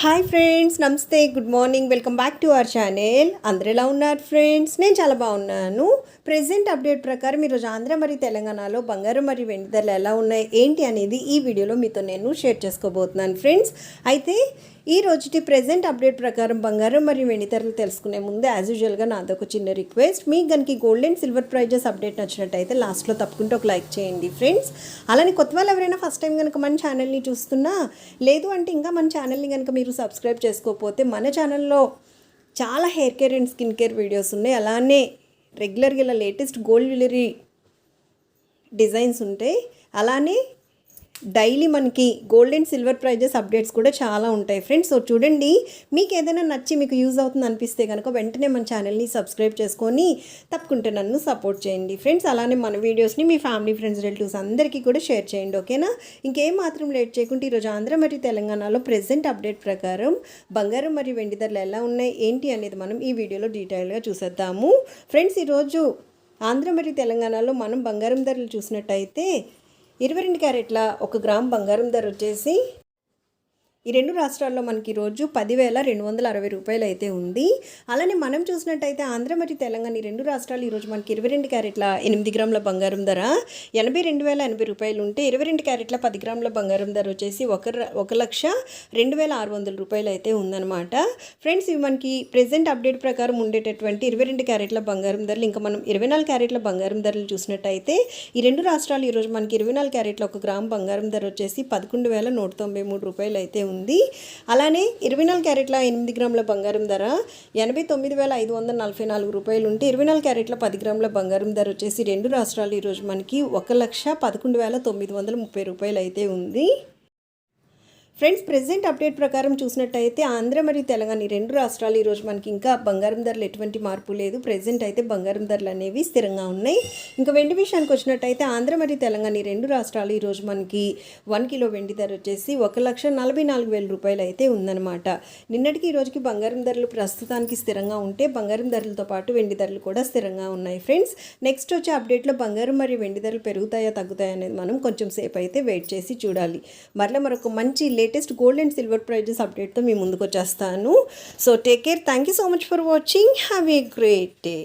Hi friends నమస్తే good morning welcome back to our channel. అందరు ఎలా ఉన్నారు ఫ్రెండ్స్? నేను చాలా బాగున్నాను. ప్రెసెంట్ అప్డేట్ ప్రకారం ఈరోజు ఆంధ్ర మరియు తెలంగాణలో బంగారం మరియు వెండి ధరలు ఎలా ఉన్నాయి ఏంటి అనేది ఈ వీడియోలో మీతో నేను షేర్ చేసుకోబోతున్నాను ఫ్రెండ్స్. అయితే ఈ రోజుటి ప్రజెంట్ అప్డేట్ ప్రకారం బంగారం మరియు వెండి ధరలు తెలుసుకునే ముందు యాజ్ యూజువల్గా నాదొక చిన్న రిక్వెస్ట్ మీకు కనుక gold and silver prices update నచ్చినట్టయితే లాస్ట్లో తప్పకుండా ఒక లైక్ చేయండి ఫ్రెండ్స్ అలానే కొత్త వాళ్ళు ఎవరైనా ఫస్ట్ టైం కనుక మన ఛానల్ని చూస్తున్నా లేదు అంటే ఇంకా మన ఛానల్ని కనుక మీరు సబ్స్క్రైబ్ చేసుకోకపోతే మన ఛానల్లో చాలా hair care and skin care videos ఉన్నాయి. అలానే రెగ్యులర్గా ఇలా లేటెస్ట్ గోల్డ్ జ్యువెలరీ డిజైన్స్ ఉంటాయి. అలానే డైలీ మనకి gold and silver prices updates కూడా చాలా ఉంటాయి ఫ్రెండ్స్. సో చూడండి మీకు ఏదైనా నచ్చి మీకు యూజ్ అవుతుంది అనిపిస్తే కనుక వెంటనే మన ఛానల్ని సబ్స్క్రైబ్ చేసుకొని తప్పకుండా నన్ను సపోర్ట్ చేయండి. ఫ్రెండ్స్ అలానే మన వీడియోస్ని మీ ఫ్యామిలీ ఫ్రెండ్స్ రిలేటివ్స్ అందరికీ కూడా షేర్ చేయండి ఓకేనా? ఇంకేం మాత్రం లేట్ చేయకుండా ఈరోజు ఆంధ్ర మరియు తెలంగాణలో ప్రజెంట్ అప్డేట్ ప్రకారం బంగారం మరియు వెండి ధరలు ఎలా ఉన్నాయి ఏంటి అనేది మనం ఈ వీడియోలో డీటెయిల్గా చూసేద్దాము. ఫ్రెండ్స్ ఈరోజు ఆంధ్ర మరియు తెలంగాణలో మనం బంగారం ధరలు చూసినట్టయితే ఇరవై రెండు క్యారెట్ల ఒక గ్రామ్ బంగారం ధర వచ్చేసి ఈ రెండు రాష్ట్రాల్లో మనకి రోజు పదివేల రెండు వందల అరవై రూపాయలు అయితే ఉంది. అలానే మనం చూసినట్టయితే ఆంధ్ర మరియు తెలంగాణ ఈ రెండు రాష్ట్రాలు ఈరోజు మనకి ఇరవై రెండు క్యారెట్ల ఎనిమిది గ్రాముల బంగారం ధర ఎనభై రెండు వేల ఎనభై రూపాయలు ఉంటే ఇరవై రెండు క్యారెట్ల పది గ్రాముల బంగారం ధర వచ్చేసి ఒక ఒక లక్ష రెండు వేల ఆరు వందల రూపాయలు అయితే ఉందన్నమాట. ఫ్రెండ్స్ ఇవి మనకి ప్రెసెంట్ అప్డేట్ ప్రకారం ఉండేటటువంటి ఇరవై రెండు క్యారెట్ల బంగారం ధరలు ఇంకా మనం ఇరవై నాలుగు క్యారెట్ల బంగారం ధరలు చూసినట్టయితే ఈ రెండు రాష్ట్రాలు ఈరోజు మనకి ఇరవై నాలుగు క్యారెట్ల ఒక గ్రామ్ బంగారం ధర వచ్చేసి పదకొండు వేల నూట తొంభై మూడు రూపాయలు అయితే ఉంది. ఉంది. అలానే ఇరవై నాలుగు క్యారెట్ల ఎనిమిది గ్రాముల బంగారం ధర ఎనభై తొమ్మిది వేల ఐదు వందల నలభై నాలుగు రూపాయలు ఉంటే ఇరవై నాలుగు క్యారెట్ల పది గ్రాముల బంగారం ధర వచ్చేసి రెండు రాష్ట్రాలు ఈరోజు మనకి ఒక లక్ష పదకొండు వేల తొమ్మిది వందల ముప్పై రూపాయలు అయితే ఉంది. ఫ్రెండ్స్ ప్రెసెంట్ అప్డేట్ ప్రకారం చూసినట్టయితే ఆంధ్ర మరియు తెలంగాణ రెండు రాష్ట్రాలు ఈరోజు మనకి ఇంకా బంగారం ధరలు ఎటువంటి మార్పు లేదు. ప్రెసెంట్ అయితే బంగారం ధరలు అనేవి స్థిరంగా ఉన్నాయి. ఇంకా వెండి విషయానికి వచ్చినట్టయితే ఆంధ్ర మరియు తెలంగాణ రెండు రాష్ట్రాలు ఈరోజు మనకి వన్ కిలో వెండి ధర వచ్చేసి ఒక లక్ష నలభై నాలుగు వేల రూపాయలు అయితే ఉందన్నమాట. నిన్నటికి ఈ రోజుకి బంగారం ధరలు ప్రస్తుతానికి స్థిరంగా ఉంటే బంగారం ధరలతో పాటు వెండి ధరలు కూడా స్థిరంగా ఉన్నాయి ఫ్రెండ్స్. నెక్స్ట్ వచ్చే అప్డేట్లో బంగారం మరియు వెండి ధరలు పెరుగుతాయా తగ్గుతాయా అనేది మనం కొంచెం సేపు అయితే వెయిట్ చేసి చూడాలి. మరలా మరొక మంచి latest gold and silver prices అప్డేట్తో మీ ముందుకు వచ్చేస్తాను. So take care thank you so much for watching have a great day